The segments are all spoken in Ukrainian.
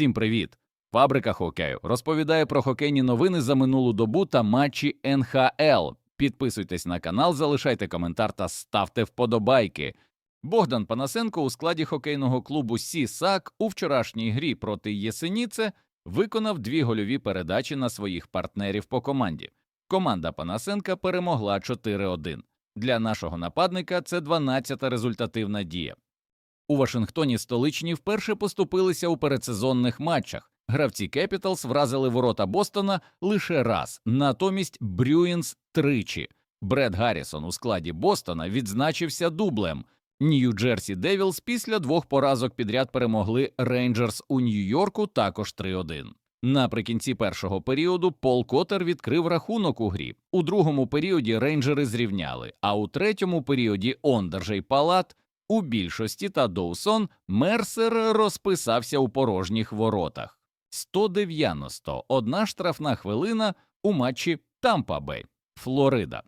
Всім привіт! Фабрика хокею розповідає про хокейні новини за минулу добу та матчі НХЛ. Підписуйтесь на канал, залишайте коментар та ставте вподобайки. Богдан Панасенко у складі хокейного клубу Сісак у вчорашній грі проти Єсеніце виконав дві гольові передачі на своїх партнерів по команді. Команда Панасенка перемогла 4-1. Для нашого нападника це 12-та результативна дія. У Вашингтоні столичні вперше поступилися у передсезонних матчах. Гравці Кепіталс вразили ворота Бостона лише раз, натомість Брюінс тричі. Бред Гаррісон у складі Бостона відзначився дублем. Нью-Джерсі Девілс після двох поразок підряд перемогли Рейнджерс у Нью-Йорку також 3-1. Наприкінці першого періоду Пол Котер відкрив рахунок у грі. У другому періоді рейнджери зрівняли, а у третьому періоді Ондержей Палат у більшості та Доусон Мерсер розписався у порожніх воротах. 190 – одна штрафна хвилина у матчі Тампа Бей, Флорида.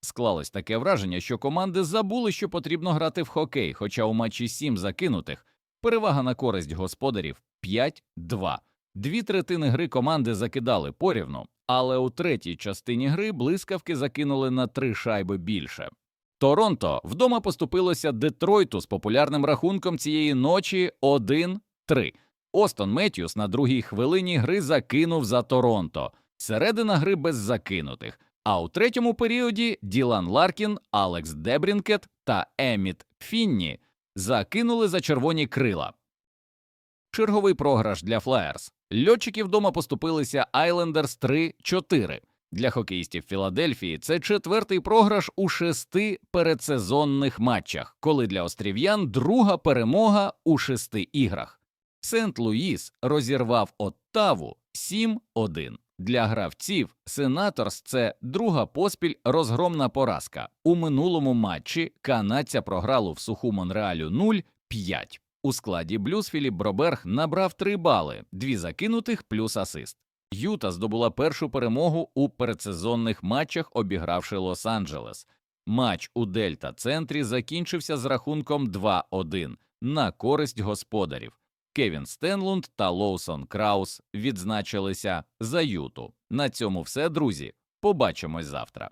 Склалось таке враження, що команди забули, що потрібно грати в хокей, хоча у матчі 7 закинутих перевага на користь господарів 5-2. Дві третини гри команди закидали порівну, але у третій частині гри блискавки закинули на три шайби більше. Торонто вдома поступилося Детройту з популярним рахунком цієї ночі 1-3. Остон Меттьюс на другій хвилині гри закинув за Торонто. Середина гри без закинутих. А у третьому періоді Ділан Ларкін, Алекс Дебрінкет та Еміт Фінні закинули за червоні крила. Черговий програш для Флаєрс. Льотчики вдома поступилися Айлендерс 3-4. Для хокеїстів Філадельфії це четвертий програш у шести передсезонних матчах, коли для острів'ян друга перемога у шести іграх. Сент-Луїс розірвав Оттаву 7-1. Для гравців Сенаторс це друга поспіль розгромна поразка. У минулому матчі канадця програли в суху Монреалю 0-5. У складі Блюз Філіп Броберг набрав 3 бали, дві закинутих плюс асист. Юта здобула першу перемогу у передсезонних матчах, обігравши Лос-Анджелес. Матч у Дельта центрі закінчився з рахунком 2-1 на користь господарів. Кевін Стенлунд та Лоусон Краус відзначилися за Юту. На цьому все, друзі. Побачимось завтра.